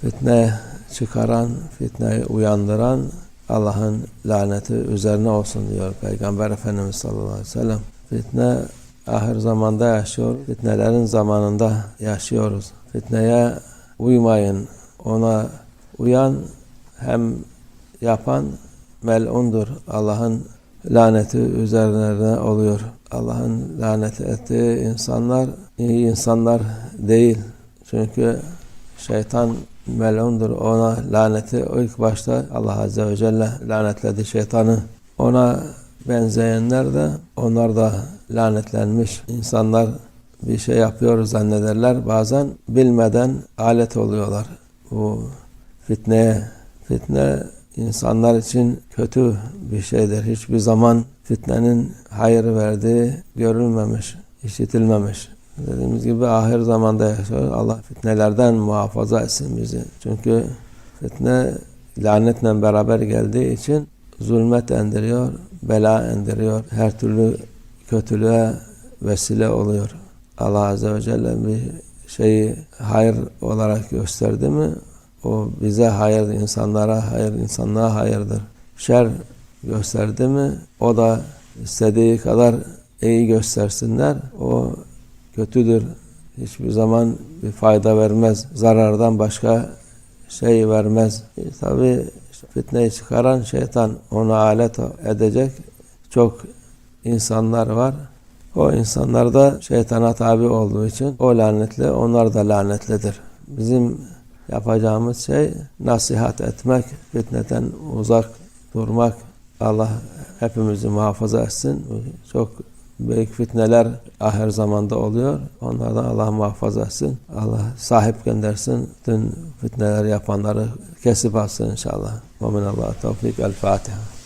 Fitne çıkaran, fitneyi uyandıran Allah'ın laneti üzerine olsun diyor Peygamber Efendimiz sallallahu aleyhi ve sellem. Fitne ahir zamanda yaşıyor. Fitnelerin zamanında yaşıyoruz. Fitneye uymayın. Ona uyan hem yapan melundur. Allah'ın laneti üzerlerine oluyor. Allah'ın laneti ettiği insanlar iyi insanlar değil. Çünkü şeytan melundur. Ona laneti ilk başta Allah Azze ve Celle lanetledi şeytanı. Ona benzeyenler de onlar da lanetlenmiş insanlar bir şey yapıyor zannederler. Bazen bilmeden alet oluyorlar. Bu fitneye. Fitne insanlar için kötü bir şeydir. Hiçbir zaman fitnenin hayır verdiği görülmemiş, işitilmemiş. Dediğimiz gibi ahir zamanda yaşıyoruz. Allah fitnelerden muhafaza etsin bizi. Çünkü fitne lanetle beraber geldiği için zulmet endiriyor, bela endiriyor. Her türlü kötülüğe vesile oluyor. Allah Azze ve Celle bir şeyi hayır olarak gösterdi mi o bize hayır, insanlara hayır, insanlığa hayırdır. Şer gösterdi mi o da istediği kadar iyi göstersinler. O kötüdür. Hiçbir zaman bir fayda vermez. Zarardan başka şey vermez. E, Tabi fitneyi çıkaran şeytan onu alet edecek çok insanlar var. O insanlar da şeytana tabi olduğu için o lanetli, onlar da lanetlidir. Bizim yapacağımız şey nasihat etmek, fitneden uzak durmak. Allah hepimizi muhafaza etsin. Çok büyük fitneler ahir zamanda oluyor. Onlardan Allah muhafaza etsin. Allah sahip göndersin. Bütün fitneler yapanları kesip alsın inşallah. Ve minallah tevfik. El Fatiha.